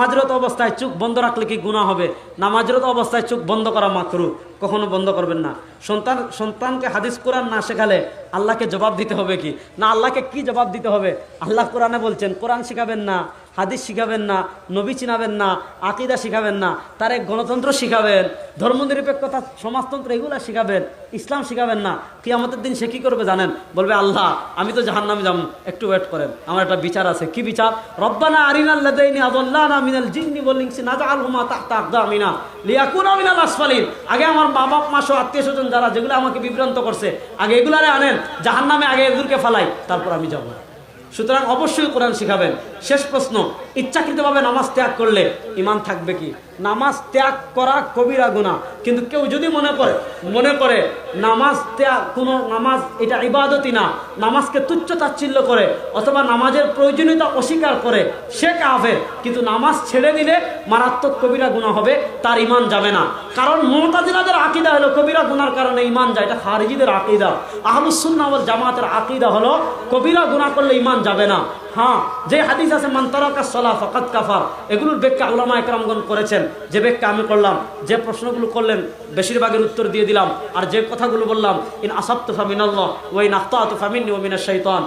নামাজরত অবস্থায় চোখ বন্ধ রাখলে কি গুণা হবে? নামাজরত অবস্থায় চোখ বন্ধ করা মাকরু। কখনো বন্ধ করবেন না। সন্তান, সন্তানকে হাদিস কোরআন না শেখালে আল্লাহকে জবাব দিতে হবে কি? না আল্লাহকে কি জবাব দিতে হবে? আল্লাহ কোরআনে বলছেন, কোরআন শেখাবেন না। হাদিস শিখাবেন না, নবী চিনাবেন না, আকিদা শিখাবেন না, তার এক গণতন্ত্র শিখাবেন, ধর্মনিরপেক্ষতা, সমাজতন্ত্র এগুলো শিখাবেন, ইসলাম শিখাবেন না, কিয়ামতের দিন সে কি করবে জানেন? বলবে, আল্লাহ, আমি তো জাহান্নামে যাব, একটু ওয়েট করেন। আমার একটা বিচার আছে, কি বিচার? রব্বানা আরিনাল্লাদাইনি আদাল্লানা মিনাল জিন্নি ওয়াল ইনসি নাজআলহুমা তাহতা আকদামিনা লিয়াকুনা মিনাল আসফালিন। আগে আমার মা বাপ মা সহ আত্মীয় স্বজন যারা, যেগুলো আমাকে বিভ্রান্ত করছে, আগে এগুলারে আনেন, জাহান্নামে আগে এগুলোকে ফালাই, তারপর আমি যাব। সুতরাং অবশ্যই কোরআন শিখাবেন। শেষ প্রশ্ন, ইচ্ছাকৃতভাবে নামাজ ত্যাগ করলে ইমান থাকবে কি? নামাজ ত্যাগ করা কবিরা গুণা কিন্তু কেউ যদি মনে করে মনে করে নামাজ কোনো নামাজ, এটা ইবাদতই না, নামাজকে তুচ্ছ তাচ্ছিল্য করে অথবা নামাজের প্রয়োজনীয়তা অস্বীকার করে, সে কাফের, কিন্তু নামাজ ছেড়ে দিলে মারাত্মক কবিরা গুণা হবে, তার ইমান যাবে না। কারণ মমতাজিলাদের আকিদা হলো, কবিরা গুনার কারণে ইমান যায়, এটা খারিজিদের আকিদা। ওয়াল জামাতের আকিদা হলো, কবিরা গুনাহ করলে ইমান যাবে না। হ্যাঁ যে হাদিস আছে মান্তারাকা সলা ফকাত কাফার। এগুলোর ব্যাখ্যা আল্লামা একরামগণ করেছেন। যে ব্যাখ্যা আমি করলাম, যে প্রশ্নগুলো করলেন, বেশিরভাগের উত্তর দিয়ে দিলাম। আর যে কথাগুলো বললাম, ইন আসাপ্ত ফামিন আল্লাহ ওয়াইন আখতাতু ফামিন্নি ওয়া মিনাশ শাইতান।